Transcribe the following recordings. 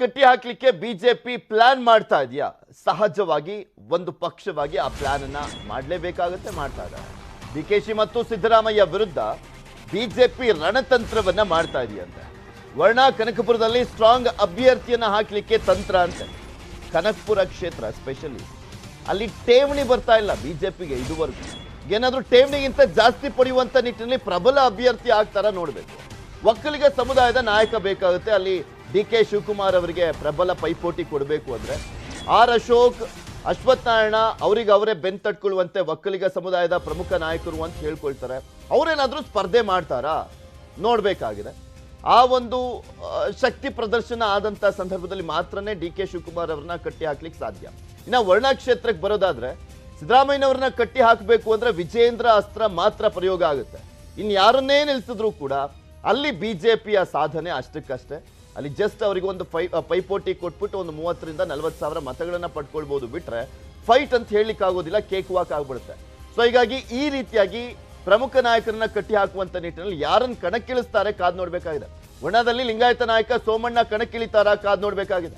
ಕಟ್ಟಿ ಹಾಕ್ಲಿಕ್ಕೆ BJP plan ಮಾಡ್ತಾ ಇದೆಯಾ? ಸಹಜವಾಗಿ ಒಂದು ಪಕ್ಷವಾಗಿ ಆ ಪ್ಲಾನ್ ಅನ್ನ ಮಾಡಲೇಬೇಕಾಗುತ್ತೆ ಮಾಡ್ತಾ ಇದ್ದಾರೆ. ಡಿ ಕೆ ಶಿ ಮತ್ತು ಸಿದ್ದರಾಮಯ್ಯ ವಿರುದ್ಧ ಬಿಜೆಪಿ ರಣತಂತ್ರವನ್ನ ಮಾಡ್ತಾ ಇದೆಯಂತೆ. ವರ್ಣ ಕನಕಪುರದಲ್ಲಿ ಸ್ಟ್ರಾಂಗ್ ಅಭ್ಯರ್ಥಿಯನ್ನ ಹಾಕ್ಲಿಕ್ಕೆ ತಂತ್ರ ಅಂತೆ. ಕನಕಪುರ ಕ್ಷೇತ್ರ ಸ್ಪೆಷಲಿ ಅಲ್ಲಿ ಠೇವಣಿ ಬರ್ತಾ ಇಲ್ಲ ಬಿಜೆಪಿಗೆ ಇದುವರೆಗೂ. ಏನಾದ್ರೂ ಠೇವಣಿಗಿಂತ ಜಾಸ್ತಿ ಪಡೆಯುವಂತ ನಿಟ್ಟಿನಲ್ಲಿ ಪ್ರಬಲ ಅಭ್ಯರ್ಥಿ ಆಗ್ತಾರ ನೋಡ್ಬೇಕು. ಒಕ್ಕಲಿಗ ಸಮುದಾಯದ ನಾಯಕ ಬೇಕಾಗುತ್ತೆ. ಅಲ್ಲಿ ಡಿ ಕೆ ಶಿವಕುಮಾರ್ ಅವರಿಗೆ ಪ್ರಬಲ ಪೈಪೋಟಿ ಕೊಡಬೇಕು ಅಂದರೆ ಆರ್ ಅಶೋಕ್ ಅಶ್ವತ್ಥನಾರಾಯಣ ಅವರಿಗೆ ಅವರೇ ಬೆನ್ ತಟ್ಕೊಳ್ಳುವಂತೆ ಒಕ್ಕಲಿಗ ಸಮುದಾಯದ ಪ್ರಮುಖ ನಾಯಕರು ಅಂತ ಹೇಳ್ಕೊಳ್ತಾರೆ. ಅವರೇನಾದರೂ ಸ್ಪರ್ಧೆ ಮಾಡ್ತಾರಾ? ನೋಡಬೇಕಾಗಿದೆ. ಆ ಒಂದು ಶಕ್ತಿ ಪ್ರದರ್ಶನ ಆದಂಥ ಸಂದರ್ಭದಲ್ಲಿ ಮಾತ್ರನೇ ಡಿ ಕೆ ಶಿವಕುಮಾರ್ ಅವ್ರನ್ನ ಕಟ್ಟಿ ಹಾಕ್ಲಿಕ್ಕೆ ಸಾಧ್ಯ. ಇನ್ನು ವರ್ಣ ಕ್ಷೇತ್ರಕ್ಕೆ ಬರೋದಾದರೆ ಸಿದ್ದರಾಮಯ್ಯನವ್ರನ್ನ ಕಟ್ಟಿ ಹಾಕಬೇಕು ಅಂದರೆ ವಿಜೇಂದ್ರ ಅಸ್ತ್ರ ಮಾತ್ರ ಪ್ರಯೋಗ ಆಗುತ್ತೆ. ಇನ್ನು ಯಾರನ್ನೇ ನಿಲ್ಸಿದ್ರು ಕೂಡ ಅಲ್ಲಿ ಬಿಜೆಪಿಯ ಸಾಧನೆ ಅಷ್ಟಕ್ಕಷ್ಟೇ. ಅಲ್ಲಿ ಜಸ್ಟ್ ಅವರಿಗೆ ಒಂದು ಫೈ ಪೈಪೋಟಿ ಕೊಟ್ಬಿಟ್ಟು ಒಂದು ಮೂವತ್ತರಿಂದ ನಲವತ್ತು ಸಾವಿರ ಮತಗಳನ್ನು ಪಡ್ಕೊಳ್ಬೋದು ಬಿಟ್ರೆ ಫೈಟ್ ಅಂತ ಹೇಳಲಿಕ್ಕೆ ಆಗೋದಿಲ್ಲ ಕೇಕ್ ವಾಕ್ ಆಗ್ಬಿಡುತ್ತೆ. ಸೊ ಹೀಗಾಗಿ ಈ ರೀತಿಯಾಗಿ ಪ್ರಮುಖ ನಾಯಕರನ್ನ ಕಟ್ಟಿ ಹಾಕುವಂತ ನಿಟ್ಟಿನಲ್ಲಿ ಯಾರನ್ನ ಕಣಕ್ಕಿಳಿಸ್ತಾರೆ ಕಾದ್ ನೋಡಬೇಕಾಗಿದೆ. ಒಣದಲ್ಲಿ ಲಿಂಗಾಯತ ನಾಯಕ ಸೋಮಣ್ಣ ಕಣಕ್ಕಿಳಿತಾರ ಕಾದ್ ನೋಡ್ಬೇಕಾಗಿದೆ.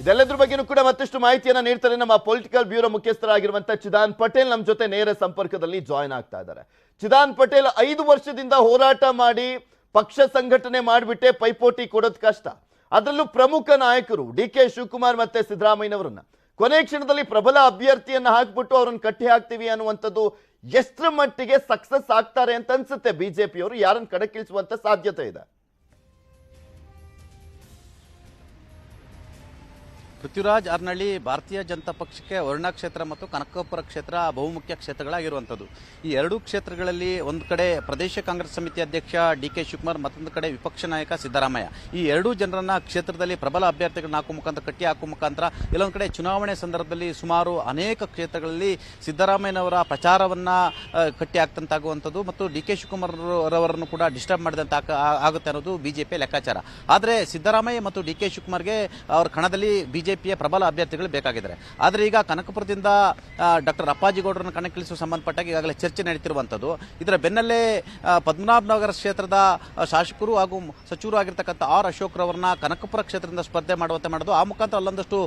ಇದೆಲ್ಲದ್ರ ಬಗ್ಗೆನೂ ಕೂಡ ಮತ್ತಷ್ಟು ಮಾಹಿತಿಯನ್ನ ನೀಡ್ತಾರೆ ನಮ್ಮ ಪೊಲಿಟಿಕಲ್ ಬ್ಯೂರೋ ಮುಖ್ಯಸ್ಥರಾಗಿರುವಂತಹ ಚಿದಾನ್ ಪಟೇಲ್. ನಮ್ಮ ಜೊತೆ ನೇರ ಸಂಪರ್ಕದಲ್ಲಿ ಜಾಯ್ನ್ ಆಗ್ತಾ ಇದ್ದಾರೆ. ಚಿದಾನ್ ಪಟೇಲ್ ಐದು ವರ್ಷದಿಂದ ಹೋರಾಟ ಮಾಡಿ ಪಕ್ಷ ಸಂಘಟನೆ ಮಾಡಿಬಿಟ್ಟೆ, ಪೈಪೋಟಿ ಕೊಡೋದು ಕಷ್ಟ. ಅದರಲ್ಲೂ ಪ್ರಮುಖ ನಾಯಕರು ಡಿ ಕೆ ಶಿವಕುಮಾರ್ ಮತ್ತೆ ಸಿದ್ದರಾಮಯ್ಯನವರನ್ನ. ಕೊನೆ ಕ್ಷಣದಲ್ಲಿ ಪ್ರಬಲ ಅಭ್ಯರ್ಥಿಯನ್ನ ಹಾಕ್ಬಿಟ್ಟು ಅವ್ರನ್ನ ಕಟ್ಟಿ ಹಾಕ್ತೀವಿ ಅನ್ನುವಂಥದ್ದು ಎಷ್ಟರ ಮಟ್ಟಿಗೆ ಸಕ್ಸಸ್ ಆಗ್ತಾರೆ ಅಂತ ಅನ್ಸುತ್ತೆ. ಬಿಜೆಪಿಯವರು ಯಾರನ್ನ ಕಣಕ್ಕಿಳಿಸುವಂತ ಸಾಧ್ಯತೆ ಇದೆ. ಪೃಥ್ವಿರಾಜ್ ಅರ್ನಳ್ಳಿ ಭಾರತೀಯ ಜನತಾ ಪಕ್ಷಕ್ಕೆ ವರ್ಣ ಕ್ಷೇತ್ರ ಮತ್ತು ಕನಕಪುರ ಕ್ಷೇತ್ರ ಬಹುಮುಖ್ಯ ಕ್ಷೇತ್ರಗಳಾಗಿರುವಂಥದ್ದು. ಈ ಎರಡೂ ಕ್ಷೇತ್ರಗಳಲ್ಲಿ ಒಂದು ಕಡೆ ಪ್ರದೇಶ ಕಾಂಗ್ರೆಸ್ ಸಮಿತಿ ಅಧ್ಯಕ್ಷ ಡಿ ಕೆ ಶಿವಕುಮಾರ್, ಮತ್ತೊಂದು ಕಡೆ ವಿಪಕ್ಷ ನಾಯಕ ಸಿದ್ದರಾಮಯ್ಯ. ಈ ಎರಡೂ ಜನರನ್ನ ಕ್ಷೇತ್ರದಲ್ಲಿ ಪ್ರಬಲ ಅಭ್ಯರ್ಥಿಗಳನ್ನ ಹಾಕುವ ಮುಖಾಂತರ ಕಟ್ಟಿ ಹಾಕುವ ಮುಖಾಂತರ ಕೆಲವೊಂದು ಕಡೆ ಚುನಾವಣೆ ಸಂದರ್ಭದಲ್ಲಿ ಸುಮಾರು ಅನೇಕ ಕ್ಷೇತ್ರಗಳಲ್ಲಿ ಸಿದ್ದರಾಮಯ್ಯನವರ ಪ್ರಚಾರವನ್ನ ಕಟ್ಟಿ ಹಾಕ್ತಂತಾಗುವಂಥದ್ದು ಮತ್ತು ಡಿ ಕೆ ಶಿವಕುಮಾರ್ ಕೂಡ ಡಿಸ್ಟರ್ಬ್ ಮಾಡಿದಂತ ಆಗುತ್ತೆ ಅನ್ನೋದು ಬಿಜೆಪಿ ಲೆಕ್ಕಾಚಾರ. ಆದರೆ ಸಿದ್ದರಾಮಯ್ಯ ಮತ್ತು ಡಿ ಕೆ ಶಿವಕುಮಾರ್ಗೆ ಅವರ ಕಣದಲ್ಲಿ ಬಿಜೆಪಿಯ ಪ್ರಬಲ ಅಭ್ಯರ್ಥಿಗಳು ಬೇಕಾಗಿದ್ದಾರೆ. ಆದರೆ ಈಗ ಕನಕಪುರದಿಂದ ಡಾಕ್ಟರ್ ಅಪ್ಪಾಜಿಗೌಡರನ್ನು ಕಣಕ್ಕಿಳಿಸುವ ಸಂಬಂಧಪಟ್ಟಾಗ ಈಗಾಗಲೇ ಚರ್ಚೆ ನಡೀತಿರುವಂಥದ್ದು ಇದರ ಬೆನ್ನಲ್ಲೇ ಪದ್ಮನಾಭನಗರ ಕ್ಷೇತ್ರದ ಶಾಸಕರು ಹಾಗೂ ಸಚಿವರು ಆಗಿರ್ತಕ್ಕಂಥ ಆರ್ ಅಶೋಕ್ರವರನ್ನ ಕನಕಪುರ ಕ್ಷೇತ್ರದಿಂದ ಸ್ಪರ್ಧೆ ಮಾಡುವಂತೆ ಮಾಡೋದು. ಆ ಮುಖಾಂತರ ಅಲ್ಲೊಂದಷ್ಟು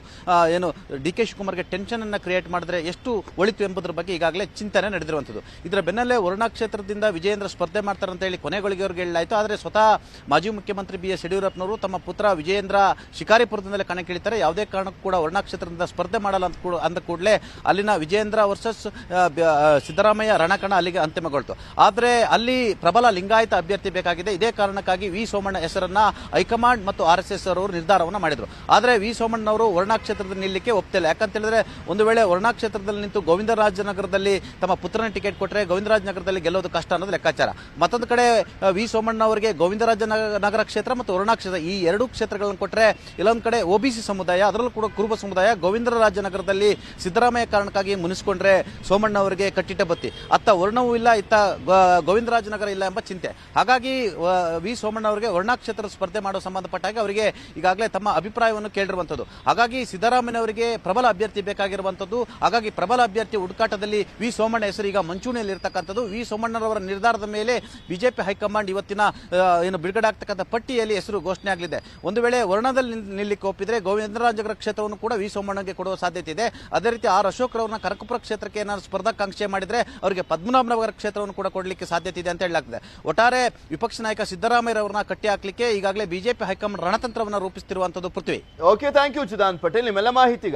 ಏನು, ಡಿ ಕೆ ಶಿವಕುಮಾರ್ಗೆ ಟೆನ್ಷನ್ ಅನ್ನು ಕ್ರಿಯೇಟ್ ಮಾಡಿದ್ರೆ ಎಷ್ಟು ಒಳಿತು ಎಂಬುದರ ಬಗ್ಗೆ ಈಗಾಗಲೇ ಚಿಂತನೆ ನಡೆದಿರುವಂಥದ್ದು ಇದರ ಬೆನ್ನಲ್ಲೇ ವರುಣಾ ಕ್ಷೇತ್ರದಿಂದ ವಿಜಯೇಂದ್ರ ಸ್ಪರ್ಧೆ ಮಾಡ್ತಾರೆ ಅಂತ ಹೇಳಿ ಕೊನೆಗಳಿಗೆವರೆಗೆ ಹೇಳಲಾಯಿತು. ಆದರೆ ಸ್ವತಃ ಮಾಜಿ ಮುಖ್ಯಮಂತ್ರಿ ಬಿ ಎಸ್ ಯಡಿಯೂರಪ್ಪನವರು ತಮ್ಮ ಪುತ್ರ ವಿಜಯೇಂದ್ರ ಶಿಕಾರಿಪುರದಿಂದಲೇ ಕಣಕ್ಕಿಳಿತಾರೆ. ಯಾವುದೇ ಕಾರಣಕ್ಕೂ ಕೂಡ ವರ್ಣಕ್ಷೇತ್ರದಿಂದ ಸ್ಪರ್ಧೆ ಮಾಡಲ್ಲ ಅಂತ ಅಂದ ಕೂಡಲೇ ಅಲ್ಲಿನ ವಿಜೇಂದ್ರ ವರ್ಸಸ್ ಸಿದ್ದರಾಮಯ್ಯ ರಣಕಣ ಅಲ್ಲಿಗೆ ಅಂತಿಮಗೊಳ್ತು. ಆದರೆ ಅಲ್ಲಿ ಪ್ರಬಲ ಲಿಂಗಾಯತ ಅಭ್ಯರ್ಥಿ ಬೇಕಾಗಿದೆ. ಇದೇ ಕಾರಣಕ್ಕಾಗಿ ವಿ ಸೋಮಣ್ಣ ಹೆಸರನ್ನ ಹೈಕಮಾಂಡ್ ಮತ್ತು ಆರ್ ಎಸ್ ಎಸ್ ಅವರು ನಿರ್ಧಾರವನ್ನು ಮಾಡಿದರು. ಆದರೆ ವಿ ಸೋಮಣ್ಣವರು ವರ್ಣಾ ಕ್ಷೇತ್ರದಲ್ಲಿ ನಿಲ್ಲಕ್ಕೆ ಒಪ್ತಿಲ್ಲ. ಯಾಕಂತ ಹೇಳಿದ್ರೆ ಒಂದು ವೇಳೆ ವರ್ಣಾ ಕ್ಷೇತ್ರದಲ್ಲಿ ನಿಂತು ಗೋವಿಂದರಾಜನಗರದಲ್ಲಿ ತಮ್ಮ ಪುತ್ರನ ಟಿಕೆಟ್ ಕೊಟ್ಟರೆ ಗೋವಿಂದರಾಜನಗರದಲ್ಲಿ ಗೆಲ್ಲೋದು ಕಷ್ಟ ಅನ್ನೋದು ಲೆಕ್ಕಾಚಾರ. ಮತ್ತೊಂದು ಕಡೆ ವಿ ಸೋಮಣ್ಣ ಅವರಿಗೆ ಗೋವಿಂದರಾಜನಗರ ನಗರ ಕ್ಷೇತ್ರ ಮತ್ತು ವರ್ಣಾ ಕ್ಷೇತ್ರ ಈ ಎರಡು ಕ್ಷೇತ್ರಗಳನ್ನು ಕೊಟ್ಟರೆ ಇಲ್ಲೊಂದು ಕಡೆ ಒಬಿಸಿ ಸಮುದಾಯ ಅದರಲ್ಲೂ ಕೂಡ ಕುರುಬ ಸಮುದಾಯ ಗೋವಿಂದರಾಜನಗರದಲ್ಲಿ ಸಿದ್ದರಾಮಯ್ಯ ಕಾರಣಕ್ಕಾಗಿ ಮುನಿಸ್ಕೊಂಡ್ರೆ ಸೋಮಣ್ಣ ಅವರಿಗೆ ಕಟ್ಟಿಟ್ಟ ಬತ್ತಿ. ಅತ್ತ ವರ್ಣವೂ ಇಲ್ಲ, ಇತ್ತ ಗೋವಿಂದರಾಜನಗರ ಇಲ್ಲ ಎಂಬ ಚಿಂತೆ. ಹಾಗಾಗಿ, ವಿ ಸೋಮಣ್ಣ ಅವರಿಗೆ ವರ್ಣಾ ಕ್ಷೇತ್ರ ಸ್ಪರ್ಧೆ ಮಾಡೋ ಸಂಬಂಧಪಟ್ಟಾಗ ಅವರಿಗೆ ಈಗಾಗಲೇ ತಮ್ಮ ಅಭಿಪ್ರಾಯವನ್ನು ಕೇಳಿರುವಂಥದ್ದು. ಹಾಗಾಗಿ ಸಿದ್ದರಾಮಯ್ಯ ಅವರಿಗೆ ಪ್ರಬಲ ಅಭ್ಯರ್ಥಿ ಬೇಕಾಗಿರುವಂಥದ್ದು. ಹಾಗಾಗಿ ಪ್ರಬಲ ಅಭ್ಯರ್ಥಿ ಹುಡುಕಾಟದಲ್ಲಿ ವಿ ಸೋಮಣ್ಣ ಹೆಸರು ಈಗ ಮಂಚೂಣಿಯಲ್ಲಿ ಇರ್ತಕ್ಕಂಥದ್ದು. ವಿ ಸೋಮಣ್ಣರವರ ನಿರ್ಧಾರದ ಮೇಲೆ ಬಿಜೆಪಿ ಹೈಕಮಾಂಡ್ ಇವತ್ತಿನ ಏನು ಬಿಡುಗಡೆ ಆಗ್ತಕ್ಕಂಥ ಪಟ್ಟಿಯಲ್ಲಿ ಹೆಸರು ಘೋಷಣೆ ಆಗಲಿದೆ. ಒಂದು ವೇಳೆ ವರ್ಣದಲ್ಲಿ ನಿಲ್- ನಿಲ್ಲಿಕ್ಕೆ ಒಪ್ಪಿದ್ರೆ ಗೋವಿಂದರಾಜನಗರ ಕ್ಷೇತ್ರವನ್ನು ಕೂಡ ವಿ ಸೋಮಣ್ಣಗೆ ಕೊಡುವ ಸಾಧ್ಯತೆ ಇದೆ. ಅದೇ ರೀತಿ ಆರ್ ಅಶೋಕ್ ರವರನ್ನ ಕರಕಪುರ ಕ್ಷೇತ್ರಕ್ಕೆ ಏನಾದ್ರು ಸ್ಪರ್ಧಾಕಾಂಕ್ಷೆ ಮಾಡಿದ್ರೆ ಅವರಿಗೆ ಪದ್ಮನಾಭನಗರ ಕ್ಷೇತ್ರವನ್ನು ಕೂಡ ಕೊಡಲಿಕ್ಕೆ ಸಾಧ್ಯತೆ ಇದೆ ಅಂತ ಹೇಳಲಾಗ್ತದೆ. ಒಟ್ಟಾರೆ ವಿಪಕ್ಷ ನಾಯಕ ಸಿದ್ದರಾಮಯ್ಯರವರನ್ನ ಕಟ್ಟಿ ಹಾಕಲಿಕ್ಕೆ ಈಗಾಗಲೇ ಬಿಜೆಪಿ ಹೈಕಮಾಂಡ್ ರಣತಂತ್ರವನ್ನು ರೂಪಿಸುತ್ತಿರುವಂತದ್ದು Prithvi. Okay thank you Chidan Patel ನಿಮ್ಮೆಲ್ಲ ಮಾಹಿತಿಗ